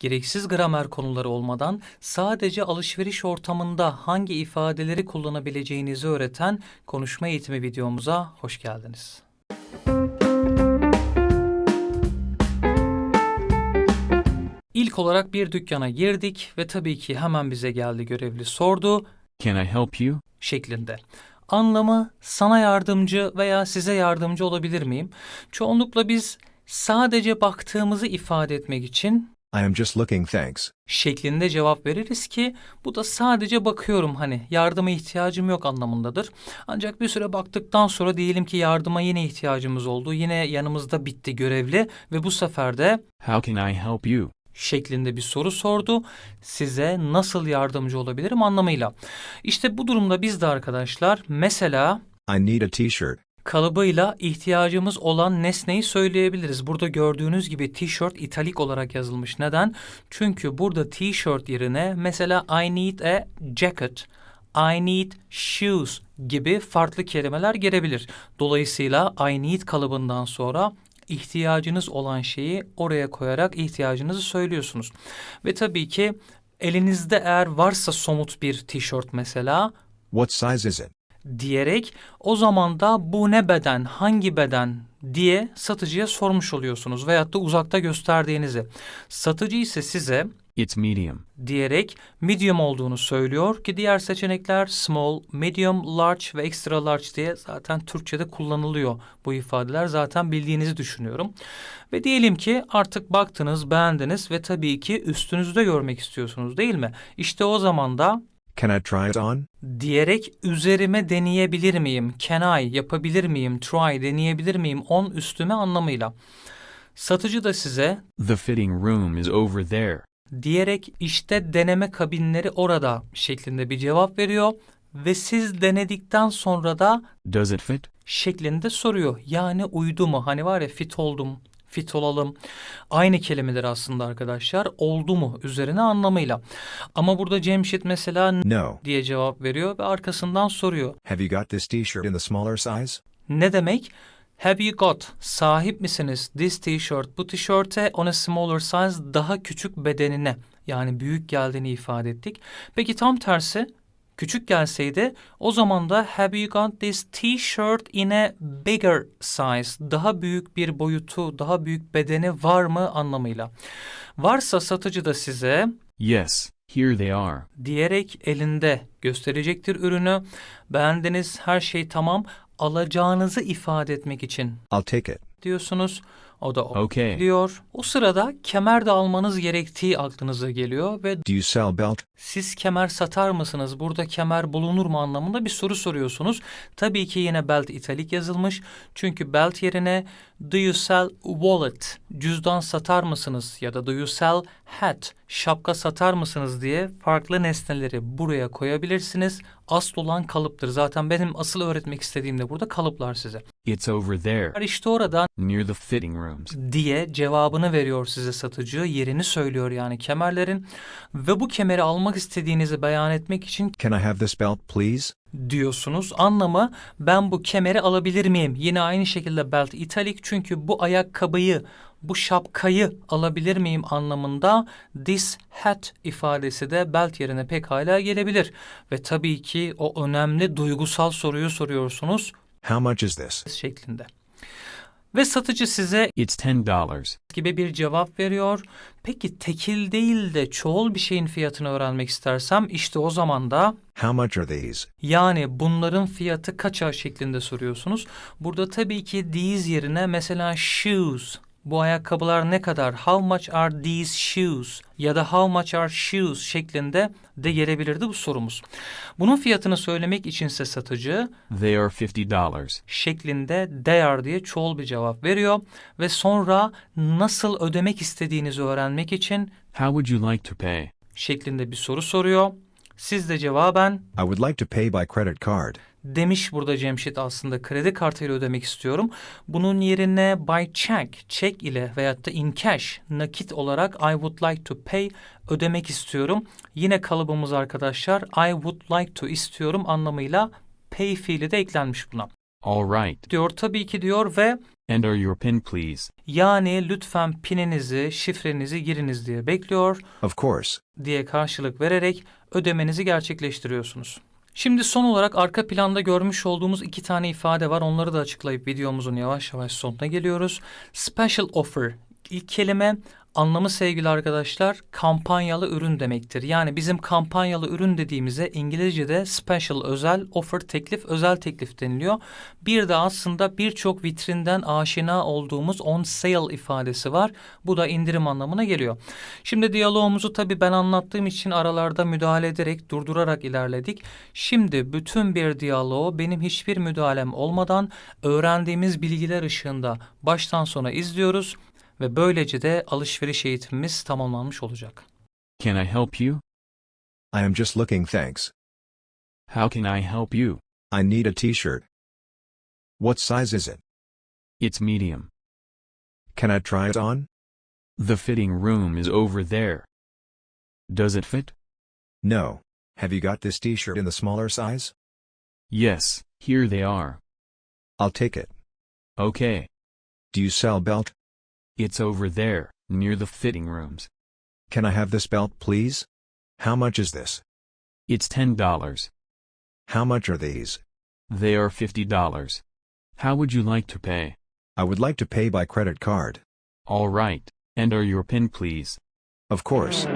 Gereksiz gramer konuları olmadan sadece alışveriş ortamında hangi ifadeleri kullanabileceğinizi öğreten konuşma eğitimi videomuza hoş geldiniz. İlk olarak bir dükkana girdik ve tabii ki hemen bize geldi görevli sordu Can I help you? şeklinde. Anlamı sana yardımcı veya size yardımcı olabilir miyim? Çoğunlukla biz sadece baktığımızı ifade etmek için I am just looking, thanks. şeklinde cevap veririz ki bu da sadece bakıyorum hani yardıma ihtiyacım yok anlamındadır. Ancak bir süre baktıktan sonra diyelim ki yardıma yine ihtiyacımız oldu. Yine yanımızda bitti görevli ve bu sefer de How can I help you? şeklinde bir soru sordu. Size nasıl yardımcı olabilirim anlamıyla. İşte bu durumda biz de arkadaşlar mesela I need a t-shirt. Kalıbıyla ihtiyacımız olan nesneyi söyleyebiliriz. Burada gördüğünüz gibi t-shirt italik olarak yazılmış. Neden? Çünkü burada t-shirt yerine mesela I need a jacket, I need shoes gibi farklı kelimeler gelebilir. Dolayısıyla I need kalıbından sonra ihtiyacınız olan şeyi oraya koyarak ihtiyacınızı söylüyorsunuz. Ve tabii ki elinizde eğer varsa somut bir tişört mesela What size is it? Diyerek o zaman da bu ne beden, hangi beden diye satıcıya sormuş oluyorsunuz veyahut da uzakta gösterdiğinizi. Satıcı ise size It's medium. diyerek medium olduğunu söylüyor ki diğer seçenekler small, medium, large ve extra large diye zaten Türkçe'de kullanılıyor bu ifadeler. Zaten bildiğinizi düşünüyorum. Ve diyelim ki artık baktınız, beğendiniz ve tabii ki üstünüzde görmek istiyorsunuz değil mi? İşte o zaman da Can I try it on? diyerek üzerime deneyebilir miyim? Can I yapabilir miyim? Try deneyebilir miyim? On üstüme anlamıyla. Satıcı da size The fitting room is over there. diyerek işte deneme kabinleri orada şeklinde bir cevap veriyor ve siz denedikten sonra da Does it fit? şeklinde soruyor. Yani uydu mu? Hani var ya fit oldum, fit olalım. Aynı kelimeler aslında arkadaşlar. Oldu mu üzerine anlamıyla. Ama burada Cemşit mesela No. diye cevap veriyor ve arkasından soruyor. Have you got this t-shirt in the smaller size? Ne demek? Have you got? Sahip misiniz? This t-shirt. Bu tişörte on a smaller size daha küçük bedenine yani büyük geldiğini ifade ettik. Peki tam tersi küçük gelseydi o zaman da have you got this t-shirt in a bigger size? Daha büyük bir boyutu, daha büyük bedeni var mı anlamıyla. Varsa satıcı da size Yes, here they are. diyerek elinde gösterecektir ürünü. Beğendiniz, her şey tamam. Alacağınızı ifade etmek için I'll take it. diyorsunuz. O da Okay. diyor. O sırada kemer de almanız gerektiği aklınıza geliyor ve Do you sell belt? siz kemer satar mısınız? Burada kemer bulunur mu anlamında bir soru soruyorsunuz. Tabii ki yine belt italik yazılmış. Çünkü belt yerine do you sell wallet? Cüzdan satar mısınız? Ya da do you sell hat? Şapka satar mısınız diye farklı nesneleri buraya koyabilirsiniz. Asıl olan kalıptır. Zaten benim asıl öğretmek istediğim de burada kalıplar size. It's over there, İşte oradan near the fitting rooms. diye cevabını veriyor size satıcı. Yerini söylüyor yani kemerlerin. Ve bu kemeri almak istediğinizi beyan etmek için Can I have this belt, please? diyorsunuz. Anlamı ben bu kemeri alabilir miyim? Yine aynı şekilde belt italik çünkü bu ayakkabıyı, bu şapkayı alabilir miyim anlamında this hat ifadesi de belt yerine pekala gelebilir. Ve tabii ki o önemli duygusal soruyu soruyorsunuz How much is this? şeklinde. Ve satıcı size It's ten dollars. gibi bir cevap veriyor. Peki tekil değil de çoğul bir şeyin fiyatını öğrenmek istersem işte o zaman da How much are these? yani bunların fiyatı kaça şeklinde soruyorsunuz. Burada tabii ki these yerine mesela shoes bu ayakkabılar ne kadar? How much are these shoes? Ya da how much are shoes şeklinde de gelebilirdi bu sorumuz. Bunun fiyatını söylemek içinse satıcı They are fifty dollars. şeklinde they are diye çoğul bir cevap veriyor ve sonra nasıl ödemek istediğinizi öğrenmek için How would you like to pay? şeklinde bir soru soruyor. Siz de cevaben I would like to pay by credit card. Demiş burada Cemşit aslında kredi kartıyla ödemek istiyorum. Bunun yerine by check, check ile veyahut da in cash, nakit olarak I would like to pay ödemek istiyorum. Yine kalıbımız arkadaşlar I would like to istiyorum anlamıyla pay fiili de eklenmiş buna. All right. diyor. Tabii ki diyor ve Enter your PIN please. yani lütfen pininizi, şifrenizi giriniz diye bekliyor. Of course. diye karşılık vererek ödemenizi gerçekleştiriyorsunuz. Şimdi son olarak arka planda görmüş olduğumuz iki tane ifade var. Onları da açıklayıp videomuzun yavaş yavaş sonuna geliyoruz. Special offer. İlk kelime anlamı sevgili arkadaşlar kampanyalı ürün demektir. Yani bizim kampanyalı ürün dediğimize İngilizce'de special özel, offer teklif, özel teklif deniliyor. Bir de aslında birçok vitrinden aşina olduğumuz on sale ifadesi var. Bu da indirim anlamına geliyor. Şimdi diyalogumuzu tabii ben anlattığım için aralarda müdahale ederek, durdurarak ilerledik. Şimdi bütün bir diyaloğu benim hiçbir müdahalem olmadan öğrendiğimiz bilgiler ışığında baştan sona izliyoruz ve böylece de alışveriş eğitimimiz tamamlanmış olacak. Can I help you? I am just looking thanks. How can I help you? I need a t-shirt. What size is it? It's medium. Can I try it on? The fitting room is over there. Does it fit? No. Have you got this t-shirt in the smaller size? Yes, here they are. I'll take it. Okay. Do you sell belt? It's over there, near the fitting rooms. Can I have this belt please? How much is this? It's $10. How much are these? They are $50. How would you like to pay? I would like to pay by credit card. All right. Enter your PIN please. Of course.